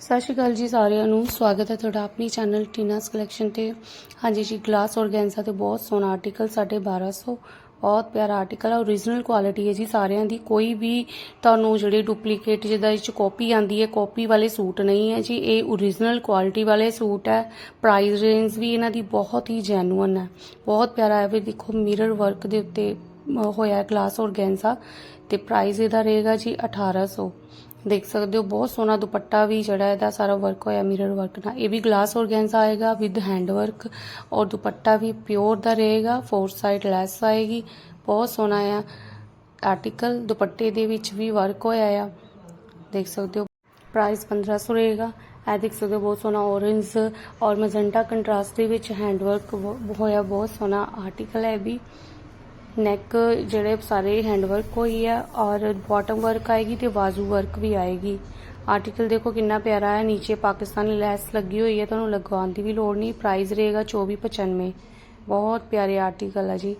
ਸਤਿ ਸ਼੍ਰੀ ਅਕਾਲ ਜੀ ਸਾਰਿਆਂ ਨੂੰ। ਸਵਾਗਤ ਹੈ ਤੁਹਾਡਾ ਆਪਣੀ ਚੈਨਲ ਟੀਨਾਸ ਕਲੈਕਸ਼ਨ ਤੇ। ਹਾਂਜੀ ਜੀ, ਗਲਾਸ ਔਰਗੈਂਜ਼ਾ ਤੇ ਬਹੁਤ ਸੋਹਣਾ ਆਰਟੀਕਲ 1250 ਬਹੁਤ ਪਿਆਰਾ ਆਰਟੀਕਲ ਹੈ ਓਰੀਜਨਲ ਕੁਆਲਿਟੀ ਹੈ ਜੀ ਸਾਰਿਆਂ ਦੀ। ਕੋਈ ਵੀ ਤੁਹਾਨੂੰ ਜਿਹੜੇ ਡੁਪਲੀਕੇਟ ਜਿਹਦਾ ਇਹ ਚ ਕਾਪੀ ਆਂਦੀ ਹੈ ਕਾਪੀ ਵਾਲੇ ਸੂਟ ਨਹੀਂ ਹੈ ਜੀ। ਇਹ ਓਰੀਜਨਲ ਕੁਆਲਿਟੀ ਵਾਲੇ ਸੂਟ ਹੈ। ਪ੍ਰਾਈਸ ਰੇਂਜ ਵੀ ਇਹਨਾਂ ਦੀ ਬਹੁਤ ਹੀ ਜੈਨੂਅਨ ਹੈ। ਬਹੁਤ ਪਿਆਰਾ ਹੈ। ਵੀ ਦੇਖੋ ਮਿਰਰ ਵਰਕ ਦੇ ਉੱਤੇ ਹੋਇਆ ਗਲਾਸ ਔਰਗੈਂਜ਼ਾ। ਤੇ ਪ੍ਰਾਈਸ ਇਹਦਾ ਰਹੇਗਾ ਜੀ 1800 ਦੇਖ ਸਕਦੇ ਹੋ, ਬਹੁਤ ਸੋਹਣਾ ਦੁਪੱਟਾ ਵੀ ਜਿਹੜਾ ਇਹਦਾ ਸਾਰਾ ਵਰਕ ਹੋਇਆ ਮਿਰਰ ਵਰਕ ਨਾਲ। ਇਹ ਵੀ ਗਲਾਸ ਔਰਗੈਂਜ਼ਾ ਆਏਗਾ ਵਿਦ ਹੈਂਡ ਵਰਕ ਔਰ ਦੁਪੱਟਾ ਵੀ ਪਿਓਰ ਦਾ ਰਹੇਗਾ ਫੋਰ ਸਾਈਡ ਲੈਸ ਆਏਗੀ, ਬਹੁਤ ਸੋਹਣਾ ਆ। ਆਰਟੀਕਲ ਦੁਪੱਟੇ ਦੇ ਵਿੱਚ ਵੀ ਵਰਕ ਹੋਇਆ ਆ। ਦੇਖ ਸਕਦੇ ਹੋ ਪ੍ਰਾਈਸ 1500 ਰਹੇਗਾ। ਇਹ ਦੇਖ ਸਕਦੇ ਹੋ, ਬਹੁਤ ਸੋਹਣਾ orange ਔਰ ਮੈਜੈਂਟਾ ਕੰਟਰਾਸਟ ਦੇ ਵਿੱਚ ਹੈਂਡ ਵਰਕ ਹੋਇਆ, ਬਹੁਤ ਸੋਹਣਾ ਆਰਟੀਕਲ ਹੈ ਇਹ ਵੀ। ਨੈਕ ਜਿਹੜੇ ਸਾਰੇ ਹੈਂਡ ਵਰਕ ਹੋਈ ਹੈ ਔਰ ਬਾਟਮ ਵਰਕ ਆਏਗੀ ਤੇ ਬਾਜ਼ੂ ਵਰਕ ਵੀ ਆਏਗੀ। ਆਰਟੀਕਲ ਦੇਖੋ ਕਿੰਨਾ ਪਿਆਰਾ ਹੈ, ਨੀਚੇ ਪਾਕਿਸਤਾਨੀ ਲੈਸ ਲੱਗੀ ਹੋਈ ਹੈ, ਤੁਹਾਨੂੰ ਲਗਵਾਉਣ ਦੀ ਵੀ ਲੋੜ ਨਹੀਂ ਪ੍ਰਾਈਸ ਰਹੇਗਾ 2495 ਬਹੁਤ ਪਿਆਰੇ ਆਰਟੀਕਲ ਆ ਜੀ।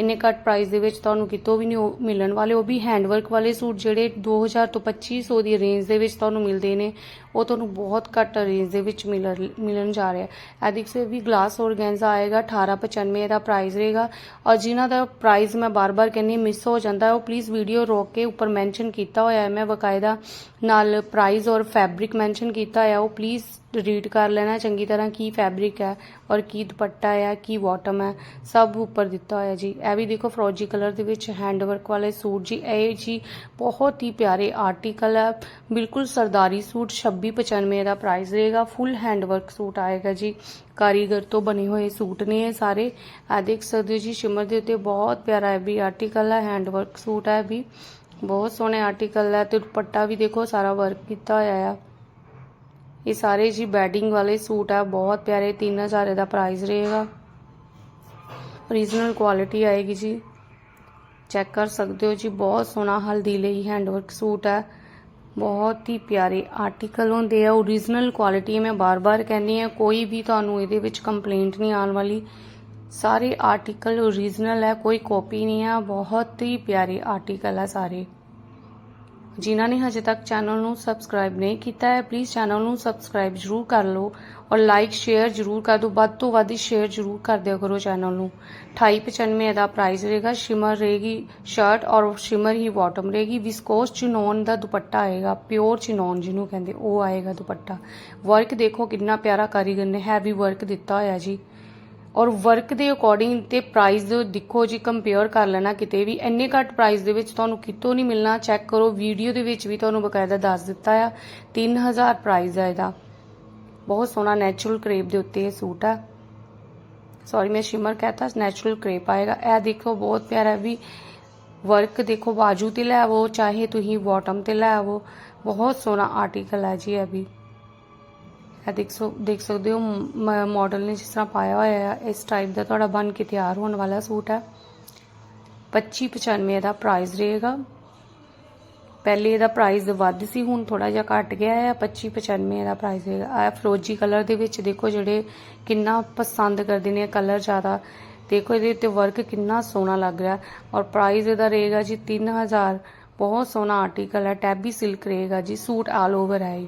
ਇੰਨੇ ਘੱਟ ਪ੍ਰਾਈਸ ਦੇ ਵਿੱਚ ਤੁਹਾਨੂੰ ਕਿਤੋਂ ਵੀ ਨਹੀਂ ਉਹ ਮਿਲਣ ਵਾਲੇ, ਉਹ ਵੀ ਹੈਂਡਵਰਕ ਵਾਲੇ ਸੂਟ ਜਿਹੜੇ 2000 ਤੋਂ 2500 ਦੀ ਰੇਂਜ ਦੇ ਵਿੱਚ ਤੁਹਾਨੂੰ ਮਿਲਦੇ ਨੇ। ਉਹ ਤੁਹਾਨੂੰ ਬਹੁਤ ਘੱਟ ਰੇਂਜ ਦੇ ਵਿੱਚ ਮਿਲਣ ਮਿਲਣ ਜਾ ਰਿਹਾ ਹੈ। ਇਹ ਦੇਖ ਸਕਦੇ ਵੀ ਗਲਾਸ ਔਰਗੈਂਜ਼ਾ ਆਏਗਾ 1895 ਦਾ ਪ੍ਰਾਈਸ ਰਹੇਗਾ। ਔਰ ਜਿਨ੍ਹਾਂ ਦਾ ਪ੍ਰਾਈਸ ਮੈਂ ਬਾਰ-ਬਾਰ ਕਹਿੰਨੀ ਮਿਸ ਹੋ ਜਾਂਦਾ ਉਹ ਪਲੀਜ਼ ਵੀਡੀਓ ਰੋਕ ਕੇ ਉੱਪਰ ਮੈਂਸ਼ਨ ਕੀਤਾ ਹੋਇਆ ਹੈ। ਮੈਂ ਬਕਾਇਦਾ ਨਾਲ ਪ੍ਰਾਈਸ ਔਰ ਫੈਬਰਿਕ ਮੈਂਸ਼ਨ ਕੀਤਾ ਹੋਇਆ, ਉਹ ਪਲੀਜ਼ ਰੀਡ ਕਰ ਲੈਣਾ। ਚੰਗੀ ਤਰ੍ਹਾਂ ਕੀ ਫੈਬਰਿਕ ਹੈ ਔਰ ਕੀ ਦੁਪੱਟਾ ਹੈ, ਕੀ ਬਾਟਮ ਹੈ, ਸਭ ਉੱਪਰ ਦਿੱਤਾ ਹੋਇਆ ਜੀ। ਇਹ ਵੀ ਦੇਖੋ, ਫਰੋਜੀ ਕਲਰ ਦੇ ਵਿੱਚ ਹੈਂਡ ਵਰਕ ਵਾਲੇ ਸੂਟ ਜੀ। ਇਹ ਜੀ ਬਹੁਤ ਹੀ ਪਿਆਰੇ ਆਰਟੀਕਲ ਹੈ। ਬਿਲਕੁਲ ਸਰਦਾਰੀ ਸੂਟ 2695 ਦਾ ਪ੍ਰਾਈਸ ਰਹੇਗਾ ਫੁੱਲ ਹੈਂਡ ਵਰਕ ਸੂਟ ਆਏਗਾ ਜੀ ਕਾਰੀਗਰ ਤੋਂ ਬਣੇ ਹੋਏ ਸੂਟ ਨੇ ਇਹ ਸਾਰੇ ਆ ਦੇਖ ਸਕਦੇ ਹੋ ਜੀ ਸ਼ਿਮਰ ਦੇ ਉੱਤੇ ਬਹੁਤ ਪਿਆਰਾ ਹੈ ਵੀ ਆਰਟੀਕਲ ਹੈ ਹੈਂਡ ਵਰਕ ਸੂਟ ਹੈ ਵੀ ਬਹੁਤ ਸੋਹਣੇ ਆਰਟੀਕਲ ਹੈ ਤੇ ਦੁਪੱਟਾ ਵੀ ਦੇਖੋ ਸਾਰਾ ਵਰਕ ਕੀਤਾ ਹੋਇਆ ਆ ਇਹ ਸਾਰੇ ਜੀ ਬੈਡਿੰਗ ਵਾਲੇ ਸੂਟ ਆ ਬਹੁਤ ਪਿਆਰੇ 3000 ਦਾ ਪ੍ਰਾਈਸ ਰਹੇਗਾ ਓਰੀਜਨਲ ਕੁਆਲਿਟੀ ਆਏਗੀ ਜੀ ਚੈੱਕ ਕਰ ਸਕਦੇ ਹੋ ਜੀ ਬਹੁਤ ਸੋਹਣਾ ਹਲਦੀ ਲਈ ਹੈਂਡਵਰਕ ਸੂਟ ਹੈ ਬਹੁਤ ਹੀ ਪਿਆਰੇ ਆਰਟੀਕਲ ਹੁੰਦੇ ਆ ਓਰੀਜਨਲ ਕੁਆਲਿਟੀ ਮੈਂ ਬਾਰ-ਬਾਰ ਕਹਿੰਦੀ ਆ ਕੋਈ ਵੀ ਤੁਹਾਨੂੰ ਇਹਦੇ ਵਿੱਚ ਕੰਪਲੇਂਟ ਨਹੀਂ ਆਉਣ ਵਾਲੀ। ਸਾਰੇ ਆਰਟੀਕਲ ਓਰੀਜਨਲ ਹੈ, ਕੋਈ ਕਾਪੀ ਨਹੀਂ ਆ, ਬਹੁਤ ਹੀ ਪਿਆਰੇ ਆਰਟੀਕਲ ਆ ਸਾਰੇ। ਜਿਨ੍ਹਾਂ ਨੇ ਹਜੇ ਤੱਕ ਚੈਨਲ ਨੂੰ ਸਬਸਕ੍ਰਾਈਬ ਨਹੀਂ ਕੀਤਾ ਹੈ ਪਲੀਜ਼ ਚੈਨਲ ਨੂੰ ਸਬਸਕ੍ਰਾਈਬ ਜਰੂਰ ਕਰ ਲਓ ਔਰ ਲਾਈਕ ਸ਼ੇਅਰ ਜਰੂਰ ਕਰ ਦਿਓ, ਵੱਧ ਤੋਂ ਵੱਧ ਸ਼ੇਅਰ ਜਰੂਰ ਕਰ ਦਿਓ ਕਰੋ ਚੈਨਲ ਨੂੰ। 2895 ਦਾ ਪ੍ਰਾਈਸ ਰਹੇਗਾ ਸ਼ਿਮਰ ਰਹੇਗੀ ਸ਼ਰਟ ਔਰ ਸ਼ਿਮਰ ਹੀ ਬਾਟਮ ਰਹੇਗੀ ਵਿਸਕੋਸ ਚਿਨੋਨ ਦਾ ਦੁਪੱਟਾ ਆਏਗਾ ਪਿਓਰ ਚਿਨੋਨ ਜਿਹਨੂੰ ਕਹਿੰਦੇ, ਉਹ ਆਏਗਾ ਦੁਪੱਟਾ। ਵਰਕ ਦੇਖੋ ਕਿੰਨਾ ਪਿਆਰਾ ਕਾਰੀਗਰ ਨੇ ਹੈਵੀ ਵਰਕ ਦਿੱਤਾ ਹੋਇਆ ਜੀ। ਔਰ ਵਰਕ ਦੇ ਅਕੋਰਡਿੰਗ ਤੇ ਪ੍ਰਾਈਸ ਦੇਖੋ ਜੀ ਕੰਪੇਅਰ ਕਰ ਲੈਣਾ ਕਿਤੇ ਵੀ, ਇੰਨੇ ਘੱਟ ਪ੍ਰਾਈਸ ਦੇ ਵਿੱਚ ਤੁਹਾਨੂੰ ਕਿਤੋਂ ਨਹੀਂ ਮਿਲਣਾ। ਚੈੱਕ ਕਰੋ ਵੀਡੀਓ ਦੇ ਵਿੱਚ ਵੀ ਤੁਹਾਨੂੰ ਬਕਾਇਦਾ ਦੱਸ ਦਿੱਤਾ ਆ। 3000 ਪ੍ਰਾਈਸ ਆ ਇਹਦਾ। ਬਹੁਤ ਸੋਹਣਾ ਨੈਚੁਰਲ ਕਰੇਪ ਦੇ ਉੱਤੇ ਇਹ ਸੂਟ ਆ। ਸੌਰੀ ਮੈਂ ਸ਼ਿਮਰ ਕਹਤਾ ਨੈਚੁਰਲ ਕਰੇਪ ਆਏਗਾ। ਇਹ ਦੇਖੋ, ਬਹੁਤ ਪਿਆਰਾ ਵੀ ਵਰਕ ਦੇਖੋ, ਬਾਜੂ ਤੇ ਲੈ ਆਵੋ, ਚਾਹੇ ਤੁਸੀਂ ਬਾਟਮ ਤੇ ਲੈ ਆਵੋ। ਬਹੁਤ ਸੋਹਣਾ ਆਰਟੀਕਲ ਹੈ ਜੀ ਇਹ ਵੀ। ਇਹ ਦੇਖ ਸੋ ਦੇਖ ਸਕਦੇ ਹੋ ਮਾਡਲ ਨੇ ਜਿਸ ਤਰ੍ਹਾਂ ਪਾਇਆ ਹੋਇਆ ਹੈ ਇਸ ਟਾਈਪ ਦਾ ਤੁਹਾਡਾ ਬਣ ਕੇ ਤਿਆਰ ਹੋਣ ਵਾਲਾ ਸੂਟ ਹੈ। 2595 ਦਾ ਪ੍ਰਾਈਸ ਰਹੇਗਾ। ਪਹਿਲੇ ਇਹਦਾ ਪ੍ਰਾਈਸ ਵੱਧ ਸੀ, ਹੁਣ ਥੋੜਾ ਜਿਹਾ ਘਟ ਗਿਆ ਹੈ 2595 ਇਹਦਾ ਪ੍ਰਾਈਸ ਰਹੇਗਾ। ਇਹ ਫਰੋਜੀ ਕਲਰ ਦੇ ਵਿੱਚ ਦੇਖੋ ਜਿਹੜੇ ਕਿੰਨਾ ਪਸੰਦ ਕਰਦੇ ਨੇ ਕਲਰ ਜ਼ਿਆਦਾ। ਦੇਖੋ ਇਹਦੇ ਉੱਤੇ ਵਰਕ ਕਿੰਨਾ ਸੋਹਣਾ ਲੱਗ ਰਿਹਾ। ਔਰ ਪ੍ਰਾਈਸ ਇਹਦਾ ਰਹੇਗਾ ਜੀ 3000 ਬਹੁਤ ਸੋਹਣਾ ਆਰਟੀਕਲ ਹੈ ਟੈਬੀ ਸਿਲਕ ਰਹੇਗਾ ਜੀ, ਸੂਟ ਆਲ ਓਵਰ ਹੈ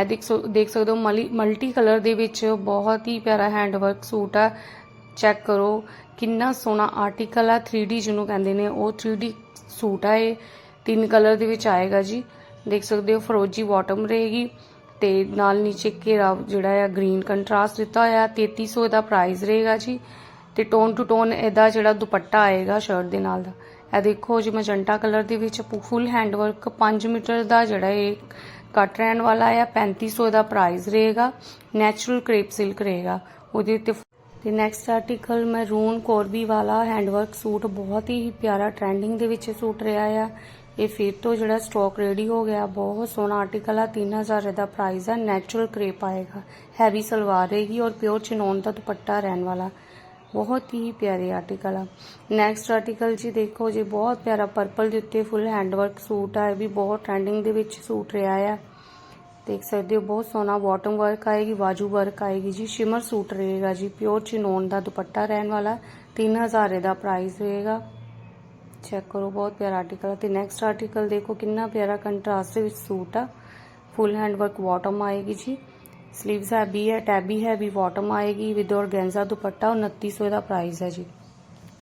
ਇਹ ਦੇਖ ਸੋ ਦੇਖ ਸਕਦੇ ਹੋ ਮਲਟੀ ਕਲਰ ਦੇ ਵਿੱਚ ਬਹੁਤ ਹੀ ਪਿਆਰਾ ਹੈਂਡਵਰਕ ਸੂਟ ਆ। ਚੈੱਕ ਕਰੋ, ਕਿੰਨਾ ਸੋਹਣਾ ਆਰਟੀਕਲ ਆ 3D ਜਿਹਨੂੰ ਕਹਿੰਦੇ ਨੇ, ਉਹ 3D ਸੂਟ ਆ ਇਹ। ਤਿੰਨ ਕਲਰ ਦੇ ਵਿੱਚ ਆਏਗਾ ਜੀ। ਦੇਖ ਸਕਦੇ ਹੋ ਫਰੋਜੀ ਬਾਟਮ ਰਹੇਗੀ ਤੇ ਨਾਲ ਨੀਚੇ ਘੇਰਾ ਜਿਹੜਾ ਆ ਗ੍ਰੀਨ ਕੰਟਰਾਸਟ ਦਿੱਤਾ ਹੋਇਆ 3300 ਦਾ ਪ੍ਰਾਈਸ ਰਹੇਗਾ ਜੀ। ਤੇ ਟੋਨ ਟੂ ਟੋਨ ਇਹਦਾ ਜਿਹੜਾ ਦੁਪੱਟਾ ਆਏਗਾ ਸ਼ਰਟ ਦੇ ਨਾਲ ਦਾ। ਇਹ ਦੇਖੋ ਜੀ, ਮਜੰਟਾ ਕਲਰ ਦੇ ਵਿੱਚ ਫੁੱਲ ਹੈਂਡਵਰਕ 5 ਮੀਟਰ ਦਾ ਜਿਹੜਾ ਇਹ ਕੱਟ ਰਹਿਣ ਵਾਲਾ ਆ 3500 ਦਾ ਪ੍ਰਾਈਸ ਰਹੇਗਾ ਨੈਚੁਰਲ ਕ੍ਰੇਪ ਸਿਲਕ ਰਹੇਗਾ। ਉਹਦੇ ਉੱਤੇ ਤੇ ਨੈਕਸਟ ਆਰਟੀਕਲ ਮੈਰੂਨ ਕੋਰਬੀ ਵਾਲਾ ਹੈਂਡਵਰਕ ਸੂਟ ਬਹੁਤ ਹੀ ਪਿਆਰਾ ਟ੍ਰੈਂਡਿੰਗ ਦੇ ਵਿੱਚ ਸੂਟ ਰਿਹਾ ਆ। ਇਹ ਫਿਰ ਤੋਂ ਜਿਹੜਾ ਸਟਾਕ ਰੈਡੀ ਹੋ ਗਿਆ, ਬਹੁਤ ਸੋਹਣਾ ਆਰਟੀਕਲ ਆ 3000 ਦਾ ਪ੍ਰਾਈਸ ਆ ਨੈਚੁਰਲ ਕ੍ਰੇਪ ਆਏਗਾ। ਹੈਵੀ ਸਲਵਾਰ ਰਹੇਗੀ ਔਰ ਪਿਓਰ ਚਿਨੋਨ ਦਾ ਦੁਪੱਟਾ ਰਹਿਣ ਵਾਲਾ। ਬਹੁਤ ਹੀ ਪਿਆਰੇ ਆਰਟੀਕਲ ਆ। ਨੈਕਸਟ ਆਰਟੀਕਲ ਜੀ ਦੇਖੋ ਜੀ, ਬਹੁਤ ਪਿਆਰਾ ਪਰਪਲ ਦੇ ਉੱਤੇ ਫੁੱਲ ਹੈਂਡਵਰਕ ਸੂਟ ਆ, ਇਹ ਵੀ ਬਹੁਤ ਟ੍ਰੈਂਡਿੰਗ ਦੇ ਵਿੱਚ ਸੂਟ ਰਿਹਾ ਆ। ਦੇਖ ਸਕਦੇ ਹੋ, ਬਹੁਤ ਸੋਹਣਾ ਬਾਟਮ ਵਰਕ ਆਏਗੀ ਬਾਜੂ ਵਰਕ ਆਏਗੀ ਜੀ ਸ਼ਿਮਰ ਸੂਟ ਰਹੇਗਾ ਜੀ ਪਿਓਰ ਚਿਨੋਨ ਦਾ ਦੁਪੱਟਾ ਰਹਿਣ ਵਾਲਾ 3000 ਦਾ ਪ੍ਰਾਈਸ ਰਹੇਗਾ। ਚੈੱਕ ਕਰੋ, ਬਹੁਤ ਪਿਆਰਾ ਆਰਟੀਕਲ ਤੇ ਨੈਕਸਟ ਆਰਟੀਕਲ ਦੇਖੋ, ਕਿੰਨਾ ਪਿਆਰਾ ਕੰਟਰਾਸਟ ਦੇ ਵਿੱਚ ਸੂਟ ਆ। ਫੁੱਲ ਹੈਂਡ ਵਰਕ ਬਾਟਮ ਆਏਗੀ ਜੀ। ਸਲੀਵਸ ਹੈਵੀ ਹੈ ਟੈਬੀ ਹੈਵੀ ਬਾਟਮ ਆਏਗੀ ਵਿਦ ਔਰਗੈਂਜ਼ਾ ਦੁਪੱਟਾ 2900 ਦਾ ਪ੍ਰਾਈਸ ਹੈ ਜੀ।